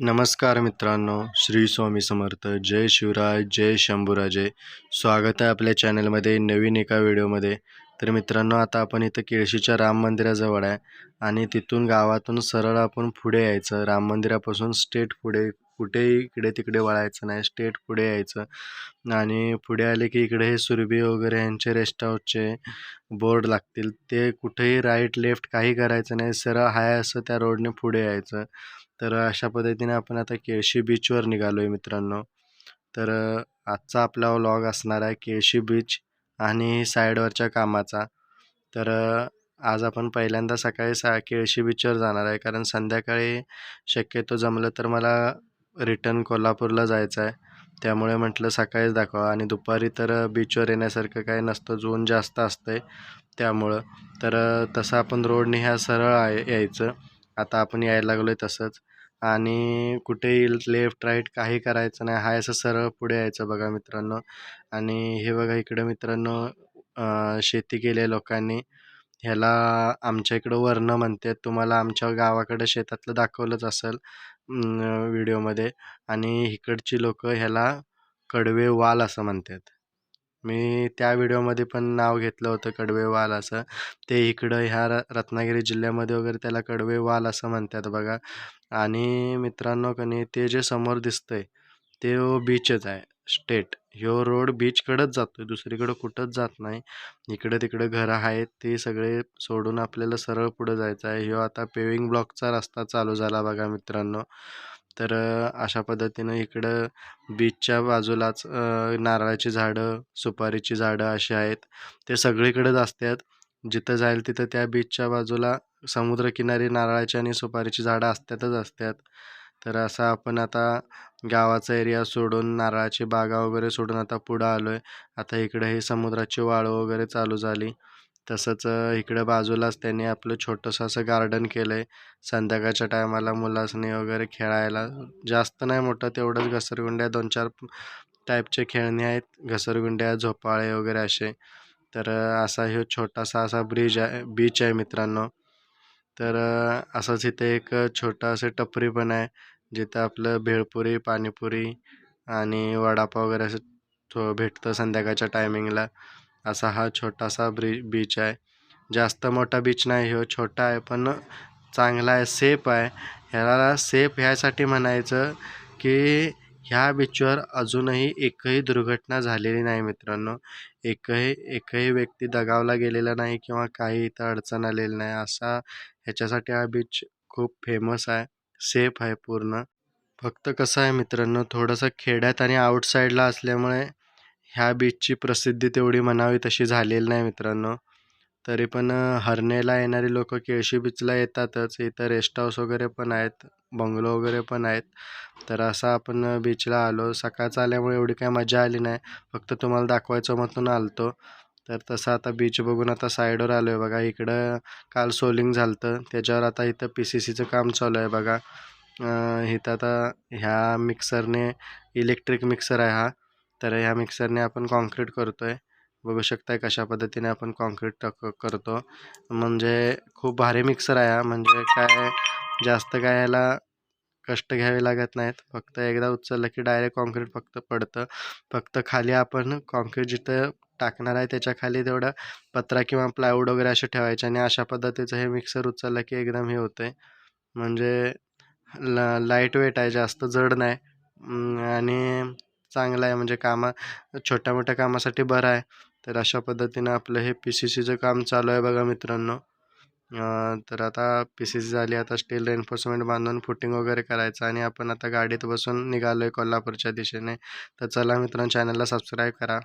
नमस्कार मित्रांनो श्री स्वामी समर्थ जय शिवराय जय शंभूराजे. स्वागत आहे आपल्या चॅनलमध्ये नवीन एका व्हिडिओमध्ये. तर मित्रांनो आता आपण इथं केळशीच्या राम मंदिराजवळ आहे आणि तिथून गावातून सरळ आपण पुढे यायचं. राम मंदिरापासून स्टेट पुढे कुठेही इकडे तिकडे वळायचं नाही. स्टेट पुढे यायचं. आणि पुढे आले की इकडे हे सुरभी वगैरे यांचे रेस्ट हाऊसचे बोर्ड लागतील. ते कुठेही राईट लेफ्ट काही करायचं नाही. सरळ हाय असं त्या रोडने पुढे यायचं. तर अशा पद्धतीने आपण आता केळशी बीचवर निघालो आहे मित्रांनो. तर आजचा आपला व्लॉग असणार आहे केळशी बीच आणि साईडवरच्या कामाचा. तर आज आपण पहिल्यांदा सकाळी सा केळशी बीचवर जाणार आहे. कारण संध्याकाळी शक्यतो जमलं तर मला रिटर्न कोल्हापूरला जायचं आहे. त्यामुळे म्हटलं सकाळीच दाखवा. आणि दुपारी तर बीचवर येण्यासारखं काही नसतं. झोन जास्त असतं आहे त्यामुळं. तर तसं आपण रोडने ह्या सरळ आहे यायचं. आता आपण यायला लागलो आहे तसंच. आणि कुठेही लेफ्ट राईट काही करायचं नाही. हाय असं सरळ पुढे यायचं बघा मित्रांनो. आणि हे बघा इकडं मित्रांनो शेती केली आहे लोकांनी. ह्याला आमच्या इकडं वरणं म्हणतात. तुम्हाला आमच्या गावाकडं शेतातलं दाखवलंच असेल व्हिडिओमध्ये. आणि इकडची लोक ह्याला कडवे वाल असं म्हणतात. मी त्या व्हिडिओमध्ये पण नाव घेतलं होतं कडवे वाल असं. ते इकडं ह्या र रत्नागिरी जिल्ह्यामध्ये वगैरे त्याला कडवे वाल असं म्हणतात बघा. आणि मित्रांनो कनी ते जे समोर दिसतंय ते बीचच आहे स्टेट ह्यो रोड बीचकडंच जातो दुसरीकडं कुठंच जात नाही. इकडं तिकडं घरं आहेत ते सगळे सोडून आपल्याला सरळ पुढं जायचं आहे. ह्यो आता पेविंग ब्लॉकचा रस्ता चालू झाला बघा मित्रांनो. तर अशा पद्धतीनं इकडं बीचच्या बाजूलाच नारळाची झाडं सुपारीची झाडं अशी आहेत. ते सगळीकडेच असतात. जिथं जाईल तिथं त्या बीचच्या बाजूला समुद्रकिनारी नारळाची आणि सुपारीची झाडं असतातच असतात. तर असा आपण आता गावाचा एरिया सोडून नारळाची बागा वगैरे सोडून आता पुढं आलो आहे आता इकडे हे समुद्राची वाळू वगैरे चालू झाली. तसंच इकडं बाजूलाच त्यांनी आपलं छोटंसं असं गार्डन केलं आहे संध्याकाळच्या टायमाला मुलासनी वगैरे खेळायला. जास्त नाही मोठं तेवढंच घसरगुंड्या दोन चार टाईपचे खेळणी आहेत. घसरगुंड्या झोपाळे वगैरे असे. तर असा हे छोटासा असा ब्रिज आहे बीच आहे मित्रांनो. तर असंच इथे एक छोटं असं टपरी पण आहे. जिथं आपलं भेळपुरी पाणीपुरी आणि वडापाव वगैरे असं थो भेटतं संध्याकाळच्या टायमिंगला असा हा छोटासा ब्रिज बीच आहे. जास्त मोठा बीच नाही हो छोटा आहे पण चांगला आहे सेफ आहे. ह्याला सेफ ह्यासाठी म्हणायचं की ह्या बीचवर अजूनही एकही दुर्घटना झालेली नाही मित्रांनो. एकही एकही व्यक्ती दगावला गेलेला नाही किंवा काही इथं अडचण आलेली नाही. असा ह्याच्यासाठी हा बीच खूप फेमस आहे. सेफ आहे पूर्ण. फक्त कसं आहे मित्रांनो थोडंसं खेड्यात आणि आउटसाईडला असल्यामुळे ह्या बीचची प्रसिद्धी तेवढी म्हणावी तशी झालेली नाही मित्रांनो. तरी पण हरणेला येणारी लोक केळशी बीचला येतातच. इथं रेस्ट हाऊस वगैरे पण आहेत बंगलो वगैरे पण आहेत. तर असं आपण बीचला आलो. सकाळचं आल्यामुळे एवढी काही मजा आली नाही. फक्त तुम्हाला दाखवायचं म्हणून आलतो. तर तसं आता बीच बघून आता साईडवर आलो आहे बघा. इकडं काल सोलिंग झालं त्याच्यावर आता इथं पी सी सीचं काम चालू आहे बघा. इथं आता ह्या मिक्सरने इलेक्ट्रिक मिक्सर आहे हा. तर ह्या मिक्सरने आपण कॉन्क्रीट करतो आहे बघू शकताय कशा पद्धतीने आपण कॉन्क्रीट टाक करतो. म्हणजे खूप भारी मिक्सर आहे हा. म्हणजे काय जास्त काय याला कष्ट घ्यावे लागत नाहीत. फक्त एकदा उचललं की डायरेक्ट कॉन्क्रीट फक्त पडतं. फक्त खाली आपण कॉन्क्रीट जिथं टाकणार आहे त्याच्याखाली तेवढं पत्रा किंवा प्लायवूड वगैरे असे ठेवायचे आणि अशा पद्धतीचं हे मिक्सर उचललं की एकदम हे होतं आहे म्हणजे ल लाइट वेट आहे जास्त जड नाही. आणि चांगलं आहे म्हणजे कामा छोट्या मोठ्या कामासाठी बरं आहे. तर अशा पद्धतीनं आपलं हे पी सी सीचं काम चालू आहे बघा मित्रांनो. तर आता पी सी सी झाली आता स्टील रेन्फोर्समेंट बांधून फुटिंग वगैरे करायचं आणि आपण आता गाडीत बसून निघालो आहे कोल्हापूरच्या दिशेने. तर चला मित्रांनो चॅनलला सबस्क्राईब करा.